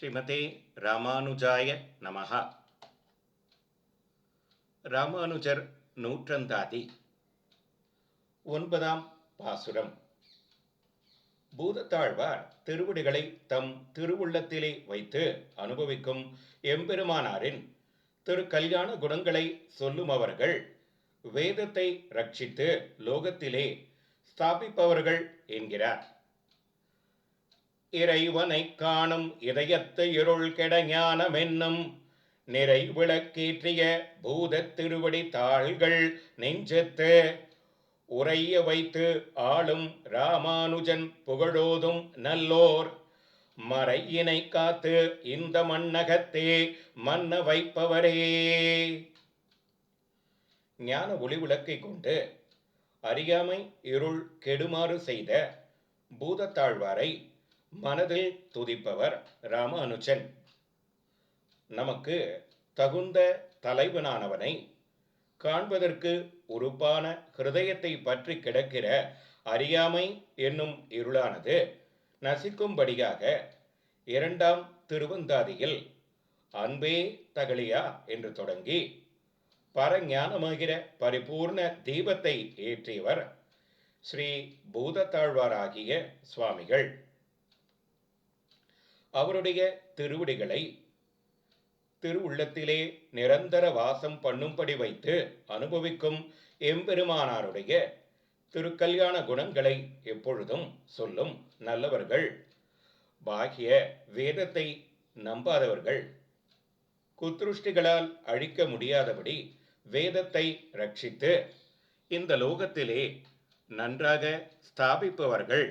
ஸ்ரீமதே ராமானுஜாய நமஹா. ராமானுஜர் நூற்றந்தாதி. ஒன்பதாம் பாசுரம். பூதத்தாழ்வார் திருவடிகளை தம் திருவுள்ளத்திலே வைத்து அனுபவிக்கும் எம்பெருமானாரின் திருக்கல்யாண குணங்களை சொல்லும் அவர்கள் வேதத்தை ரட்சித்து லோகத்திலே ஸ்தாபிப்பவர்கள் என்கிறார். இறைவனை காணும் இதயத்து இருள் கெட ஞானமென்னும் நிறைவிளக்கேற்றிய பூதத் திருவடி தாள்கள் நெஞ்சத்து உறைய வைத்து ஆளும் ராமானுஜன் புகழோதும் நல்லோர். மறையினை காத்து இந்த மண்ணகத்தே மன்ன வைப்பவரே. ஞான ஒளி விளக்கை கொண்டு அறியாமை இருள் கெடுமாறு செய்த பூதத்தாழ்வாரை மனதில் துதிப்பவர் ராமானுஜன். நமக்கு தகுந்த தலைவனானவனை காண்பதற்கு உறுப்பான ஹிருதயத்தை பற்றி கிடக்கிற அறியாமை என்னும் இருளானது நசிக்கும்படியாக இரண்டாம் திருவந்தாதியில் அன்பே தகலியா என்று தொடங்கி பரஞானமாகிற பரிபூர்ண தீபத்தை ஏற்றியவர் ஸ்ரீ பூதத்தாழ்வாராகிய சுவாமிகள். அவருடைய திருவடிகளை திருவுள்ளத்திலே நிரந்தர வாசம் பண்ணும்படி வைத்து அனுபவிக்கும் எம்பெருமானாருடைய திருக்கல்யாண குணங்களை எப்பொழுதும் சொல்லும் நல்லவர்கள். பாகிய வேதத்தை நம்பாதவர்கள். குத்ருஷ்டிகளால் அழிக்க முடியாதபடி வேதத்தை ரட்சித்து இந்த லோகத்திலே நன்றாக ஸ்தாபிப்பவர்கள்.